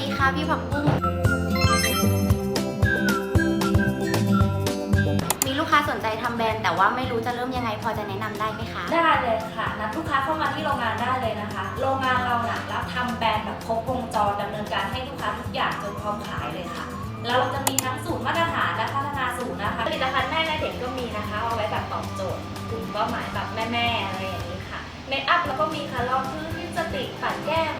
ดีค่ะพี่ผักบุ้งมีลูกค้าสนใจทำแบรนด์แต่ว่าไม่รู้จะเริ่มยังไงพอจะแนะนำได้ไหมคะ ได้เลยค่ะนัดลูกค้าเข้ามาที่โรงงานได้เลยนะคะ โรงงานเราน่ะรับทำแบรนด์แบบครบวงจรดำเนินการให้ลูกค้าทุกอย่างจนพร้อมขายเลยค่ะ แล้วเราจะมีทั้งสูตรมาตรฐานและพัฒนาสูตรนะคะผลิตภัณฑ์แม่และเด็กก็มีนะคะเอาไว้แบบตอบโจทย์กลุ่มเป้าหมายแบบแม่ๆอะไรอย่างนี้ค่ะเมคอัพแล้วก็มีค่ะรองพื้นลิปสติกปัดแก้ม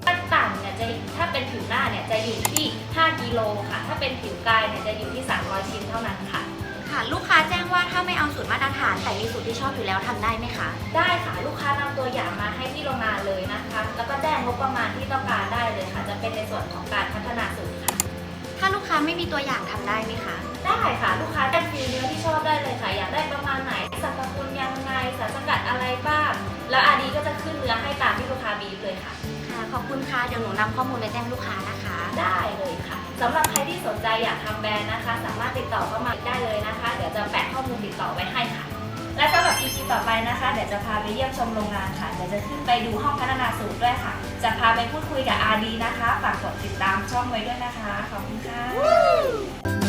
โลค่ะ ถ้าเป็นผิวกายเนี่ยจะอยู่ที่ 300 ชิ้นเท่านั้นค่ะ ค่ะ ลูกค้าแจ้งว่าถ้าไม่เอาสูตรมาตรฐาน แต่มีสูตรที่ชอบอยู่แล้วทำได้ไหมคะ ได้ค่ะลูกค้านำตัวอย่างมาให้ที่โรงงานเลยนะคะ แล้วก็แจ้งงบประมาณที่ต้องการได้เลยค่ะ จะเป็นในส่วนของการพัฒนาสูตรค่ะ ถ้าลูกค้าไม่มีตัวอย่างทำได้ไหมคะ ได้ค่ะลูกค้าแจ้งฟิลเนื้อที่ชอบได้เลยค่ะ อยากได้ประมาณไหนสรรพคุณยังไงสารสกัดอะไรบ้าง แล้วอาดีก็จะขึ้นเนื้อให้ตามที่ลูกค้าบีบเลยค่ะ ค่ะ ขอบคุณค่ะ เดี๋ยวหนูนำข้อมูลไปแจ้งลูกค้านะคะ ได้เลย นใจอยากทำแบรนด์นะคะ สามารถติดต่อเข้ามาได้เลยนะคะ เดี๋ยวจะแปะข้อมูลติดต่อไว้ให้ค่ะ และสำหรับ EP ต่อไปนะคะ เดี๋ยวจะพาไปเยี่ยมชมโรงงานค่ะ เดี๋ยวจะขึ้นไปดูห้องพัฒนาสูตรด้วยค่ะ จะพาไปพูดคุยกับอาดีนะคะ ฝากกดติดตามช่องไว้ด้วยนะคะ ขอบคุณค่ะ